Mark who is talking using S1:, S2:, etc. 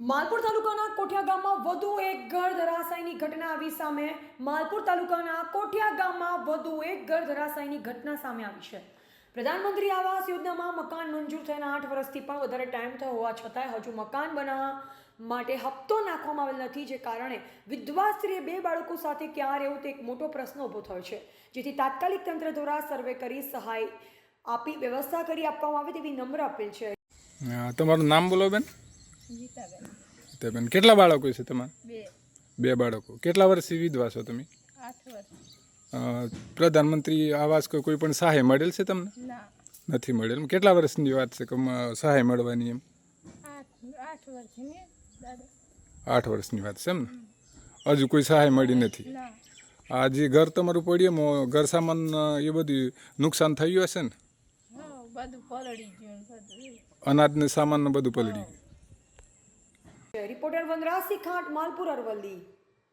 S1: માલપુર તાલુકાના કોઠિયા ગામમાં વધુ એક ઘર ધરાશાયની ઘટના આવી સામે માલપુર તાલુકાના કોઠિયા ગામમાં વધુ એક ઘર ધરાશાયની ઘટના સામે આવી છે. પ્રધાનમંત્રી આવાસ યોજનામાં મકાન મંજૂર થયાના આઠ વર્ષથી પણ વધારે ટાઈમ થયો હોવા છતાંય હજુ મકાન બનાવવા માટે હપ્તો નાખવામાં આવેલ નથી, જે કારણે વિધવા સ્ત્રીએ બે બાળકો સાથે ક્યાં રહેવું તે એક મોટો પ્રશ્ન ઊભો થયો છે. જેથી તાત્કાલિક તંત્ર દ્વારા સર્વે કરી સહાય આપી, વ્યવસ્થા કરી આપવામાં આવે તેવી નમ્ર અપીલ છે.
S2: તમારું નામ બોલો બેન.
S3: ગીતાબેન.
S2: કેટલા બાળકો છે તમારે?
S3: બે.
S2: બાળકો. કેટલા વર્ષથી વિધવા છો તમે પ્રધાનમંત્રી આવાસ કોઈ પણ સહાય મળેલ છે તમને? નથી મળેલ. કેટલા વર્ષની વાત છે? કે સહાય મળવાની એમ?
S3: આઠ વર્ષની
S2: વાત છે એમ ને? હજુ કોઈ સહાય મળી નથી. આ જે ઘર તમારું પડ્યું એમ ઘર સામાન એ બધું નુકસાન થયું હશે ને? અનાજને સામાન બધું પલળી ગયું
S1: રિપોર્ટર વનરાજસિંહ ખાંટ માલપુર અરવલ્લી.